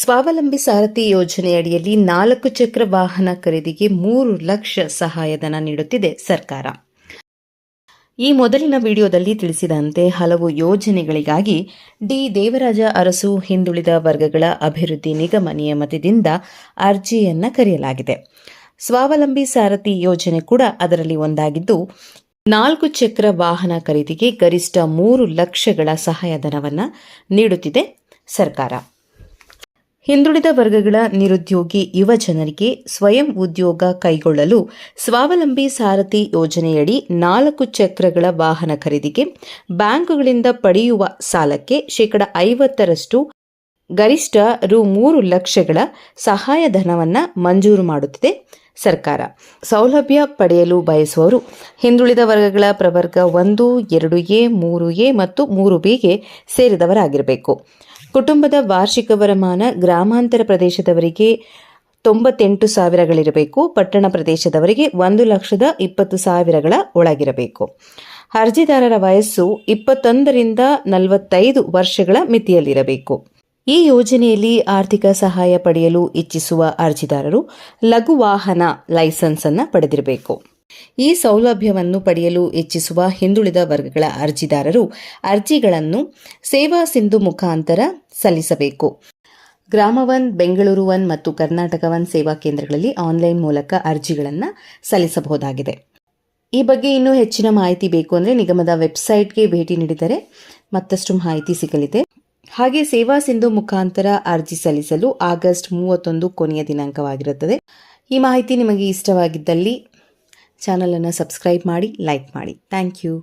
ಸ್ವಾವಲಂಬಿ ಸಾರಥಿ ಯೋಜನೆಯಡಿಯಲ್ಲಿ ನಾಲ್ಕು ಚಕ್ರ ವಾಹನ ಖರೀದಿಗೆ ಮೂರು ಲಕ್ಷ ಸಹಾಯಧನ ನೀಡುತ್ತಿದೆ ಸರ್ಕಾರ. ಈ ಮೊದಲಿನ ವಿಡಿಯೋದಲ್ಲಿ ತಿಳಿಸಿದಂತೆ ಹಲವು ಯೋಜನೆಗಳಿಗಾಗಿ ಡಿ ದೇವರಾಜ ಅರಸು ಹಿಂದುಳಿದ ವರ್ಗಗಳ ಅಭಿವೃದ್ಧಿ ನಿಗಮ ನಿಯಮದಿಂದ ಅರ್ಜಿಯನ್ನು ಕರೆಯಲಾಗಿದೆ. ಸ್ವಾವಲಂಬಿ ಸಾರಥಿ ಯೋಜನೆ ಕೂಡ ಅದರಲ್ಲಿ ಒಂದಾಗಿದ್ದು, ನಾಲ್ಕು ಚಕ್ರ ವಾಹನ ಖರೀದಿಗೆ ಗರಿಷ್ಠ ಮೂರು ಲಕ್ಷಗಳ ಸಹಾಯಧನವನ್ನು ನೀಡುತ್ತಿದೆ ಸರ್ಕಾರ. ಹಿಂದುಳಿದ ವರ್ಗಗಳ ನಿರುದ್ಯೋಗಿ ಯುವ ಜನರಿಗೆ ಸ್ವಯಂ ಉದ್ಯೋಗ ಕೈಗೊಳ್ಳಲು ಸ್ವಾವಲಂಬಿ ಸಾರಥಿ ಯೋಜನೆಯಡಿ ನಾಲ್ಕು ಚಕ್ರಗಳ ವಾಹನ ಖರೀದಿಗೆ ಬ್ಯಾಂಕುಗಳಿಂದ ಪಡೆಯುವ ಸಾಲಕ್ಕೆ ಶೇಕಡ ಐವತ್ತರಷ್ಟು ಗರಿಷ್ಠ ರು ಮೂರು ಲಕ್ಷಗಳ ಸಹಾಯಧನವನ್ನು ಮಂಜೂರು ಮಾಡುತ್ತಿದೆ ಸರ್ಕಾರ. ಸೌಲಭ್ಯ ಪಡೆಯಲು ಬಯಸುವವರು ಹಿಂದುಳಿದ ವರ್ಗಗಳ ಪ್ರವರ್ಗ ಒಂದು, ಎರಡು ಎ, ಮೂರು ಎ ಮತ್ತು ಮೂರು ಬಿಗೆ ಸೇರಿದವರಾಗಿರಬೇಕು. ಕುಟುಂಬದ ವಾರ್ಷಿಕ ವರಮಾನ ಗ್ರಾಮಾಂತರ ಪ್ರದೇಶದವರಿಗೆ ತೊಂಬತ್ತೆಂಟು ಸಾವಿರಗಳಿರಬೇಕು, ಪಟ್ಟಣ ಪ್ರದೇಶದವರಿಗೆ ಒಂದು ಲಕ್ಷದ ಇಪ್ಪತ್ತು ಸಾವಿರಗಳ ಒಳಗಿರಬೇಕು. ಅರ್ಜಿದಾರರ ವಯಸ್ಸು ಇಪ್ಪತ್ತೊಂದರಿಂದ ನಲವತ್ತೈದು ವರ್ಷಗಳ ಮಿತಿಯಲ್ಲಿರಬೇಕು. ಈ ಯೋಜನೆಯಲ್ಲಿ ಆರ್ಥಿಕ ಸಹಾಯ ಪಡೆಯಲು ಇಚ್ಛಿಸುವ ಅರ್ಜಿದಾರರು ಲಘು ವಾಹನ ಲೈಸೆನ್ಸ್ ಅನ್ನು ಪಡೆದಿರಬೇಕು. ಈ ಸೌಲಭ್ಯವನ್ನು ಪಡೆಯಲು ಇಚ್ಛಿಸುವ ಹಿಂದುಳಿದ ವರ್ಗಗಳ ಅರ್ಜಿದಾರರು ಅರ್ಜಿಗಳನ್ನು ಸೇವಾ ಸಿಂಧು ಮುಖಾಂತರ ಸಲ್ಲಿಸಬೇಕು. ಗ್ರಾಮ ಒನ್ ಬೆಂಗಳೂರು ಒನ್ ಮತ್ತು ಕರ್ನಾಟಕ ಒನ್ ಸೇವಾ ಕೇಂದ್ರಗಳಲ್ಲಿ ಆನ್ಲೈನ್ ಮೂಲಕ ಅರ್ಜಿಗಳನ್ನು ಸಲ್ಲಿಸಬಹುದಾಗಿದೆ. ಈ ಬಗ್ಗೆ ಇನ್ನೂ ಹೆಚ್ಚಿನ ಮಾಹಿತಿ ಬೇಕು ಅಂದರೆ ನಿಗಮದ ವೆಬ್ಸೈಟ್ಗೆ ಭೇಟಿ ನೀಡಿದರೆ ಮತ್ತಷ್ಟು ಮಾಹಿತಿ ಸಿಗಲಿದೆ. ಹಾಗೆ ಸೇವಾ ಸಿಂಧು ಮುಖಾಂತರ ಅರ್ಜಿ ಸಲ್ಲಿಸಲು ಆಗಸ್ಟ್ ಮೂವತ್ತೊಂದು ಕೊನೆಯ ದಿನಾಂಕವಾಗಿರುತ್ತದೆ. ಈ ಮಾಹಿತಿ ನಿಮಗೆ ಇಷ್ಟವಾಗಿದ್ದಲ್ಲಿ ಚಾನಲನ್ನು ಸಬ್ಸ್ಕ್ರೈಬ್ ಮಾಡಿ ಲೈಕ್ ಮಾಡಿ. Thank you.